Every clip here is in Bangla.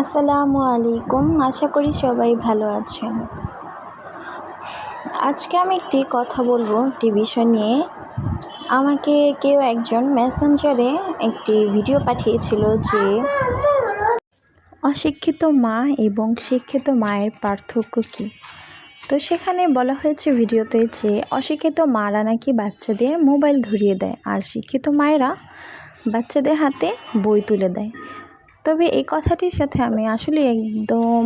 আসসালামু আলাইকুম। আশা করি সবাই ভালো আছেন। আজকে আমি একটি কথা বলব একটি বিষয় নিয়ে। আমাকে কেউ একজন মেসেঞ্জারে একটি ভিডিও পাঠিয়েছিল যে, অশিক্ষিত মা এবং শিক্ষিত মায়ের পার্থক্য কী? তো সেখানে বলা হয়েছে ভিডিওতে যে, অশিক্ষিত মারা নাকি বাচ্চাদের মোবাইল ধরিয়ে দেয়, আর শিক্ষিত মায়েরা বাচ্চাদের হাতে বই তুলে দেয়। তবে এই কথাটির সাথে আমি আসলে একদম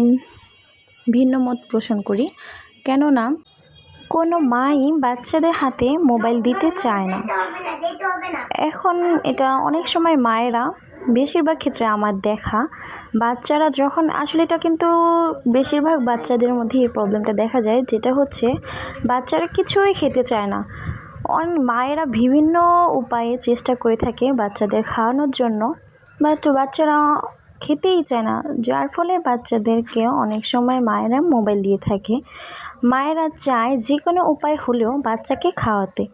ভিন্ন মত পোষণ করি। কেননা, কোনো মাই বাচ্চাদের হাতে মোবাইল দিতে চায় না। এখন এটা অনেক সময় মায়েরা, বেশিরভাগ ক্ষেত্রে আমার দেখা, বাচ্চারা যখন আসলে এটা কিন্তু বেশিরভাগ বাচ্চাদের মধ্যে এই প্রবলেমটা দেখা যায়, যেটা হচ্ছে বাচ্চারা কিছুই খেতে চায় না। অন মায়েরা বিভিন্ন উপায়ে চেষ্টা করে থাকে বাচ্চাদের খাওয়ানোর জন্য। বাট বাচ্চারা খেতেই চায় না। যার ফলে বাচ্চাদেরকে অনেক সময় মায়েরা মোবাইল দিয়ে থাকে। মায়েরা চায় যে কোনো উপায় হলেও বাচ্চাকে খাওয়াতে।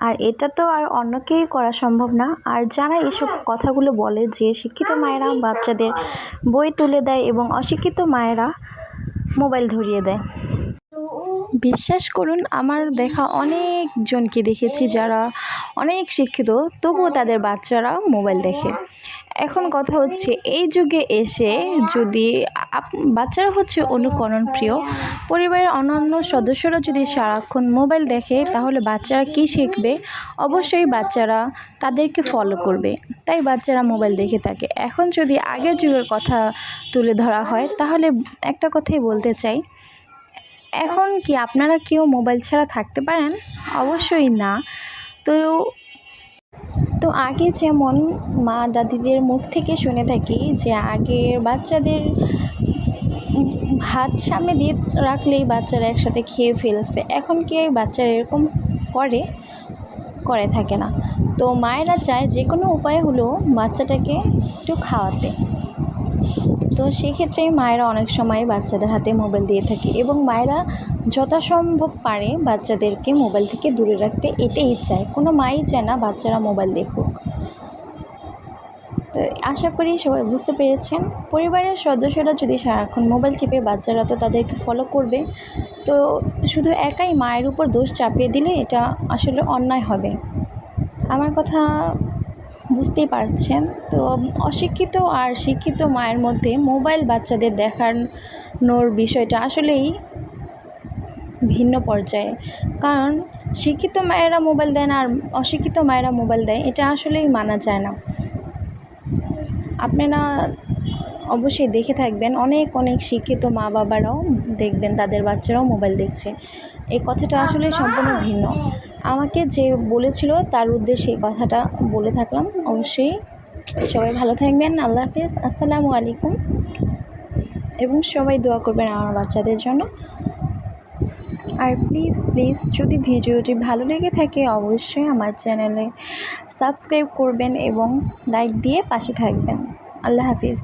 আর এটা তো আর অন্যকেই করা সম্ভব না। আর যারা এসব কথাগুলো বলে যে শিক্ষিত মায়েরা বাচ্চাদের বই তুলে দেয় এবং অশিক্ষিত মায়েরা মোবাইল ধরিয়ে দেয়। বিশ্বাস করুন, আমার দেখা অনেকজনকে দেখেছি যারা অনেক শিক্ষিত, তবুও তাদের বাচ্চারা মোবাইল দেখে। এখন কথা হচ্ছে, এই যুগে এসে যদি বাচ্চারা হচ্ছে অনুকরণ প্রিয় পরিবারের অন্যান্য সদস্যরা যদি সারাক্ষণ মোবাইল দেখে, তাহলে বাচ্চারা কী শিখবে? অবশ্যই বাচ্চারা তাদেরকে ফলো করবে, তাই বাচ্চারা মোবাইল দেখে থাকে। এখন যদি আগের যুগের কথা তুলে ধরা হয়, তাহলে একটা কথাই বলতে চাই এখন কি আপনারা কেউ মোবাইল ছাড়া থাকতে পারেন? অবশ্যই না। তো তো আগে যেমন মা দাদিদের মুখ থেকে শুনে থাকি যে আগের বাচ্চাদের ভাত সামনে দিয়ে রাখলেই বাচ্চারা একসাথে খেয়ে ফেলছে। এখন কি বাচ্চারা এরকম করে? করে থাকে না। তো মায়েরা চায় যে কোনো উপায় হলো বাচ্চাটাকে একটু খাওয়াতে। তো সেক্ষেত্রে মায়েরা অনেক সময় বাচ্চাদের হাতে মোবাইল দিয়ে থাকে এবং মায়েরা যথাসম্ভব পারে বাচ্চাদেরকে মোবাইল থেকে দূরে রাখতে, এটাই চায়। কোনো মাই চায় না বাচ্চারা মোবাইল দেখুক। তো আশা করি সবাই বুঝতে পেরেছেন। পরিবারের সদস্যরা যদি সারাক্ষণ মোবাইল চেপে বাচ্চারা তো তাদেরকে ফলো করবে। তো শুধু একাই মায়ের উপর দোষ চাপিয়ে দিলে এটা আসলে অন্যায় হবে। আমার কথা বুঝতেই পারছেন। তো অশিক্ষিত আর শিক্ষিত মায়ের মধ্যে মোবাইল বাচ্চাদের দেখানোর বিষয়টা আসলেই ভিন্ন পর্যায়ে। কারণ শিক্ষিত মায়েরা মোবাইল দেয় না আর অশিক্ষিত মায়েরা মোবাইল দেয়, এটা আসলেই মানা যায় না। আপনারা অবশ্যই দেখে থাকবেন। অনেক অনেক শিক্ষিত মা বাবারাও দেখবেন, তাদের বাচ্চারাও মোবাইল দেখছে। এই কথাটা আসলে সম্পূর্ণ ভিন্ন। আমাকে যে বলেছিল তার উদ্দেশ্যে এই কথাটা বলে থাকলাম। অবশ্যই সবাই ভালো থাকবেন। আল্লাহ হাফিজ। আসসালামু আলাইকুম। এবং সবাই দোয়া করবেন আমার বাচ্চাদের জন্য। আর প্লিজ প্লিজ যদি ভিডিওটি ভালো লেগে থাকে, অবশ্যই আমার চ্যানেলে সাবস্ক্রাইব করবেন এবং লাইক দিয়ে পাশে থাকবেন। আল্লাহ হাফিজ।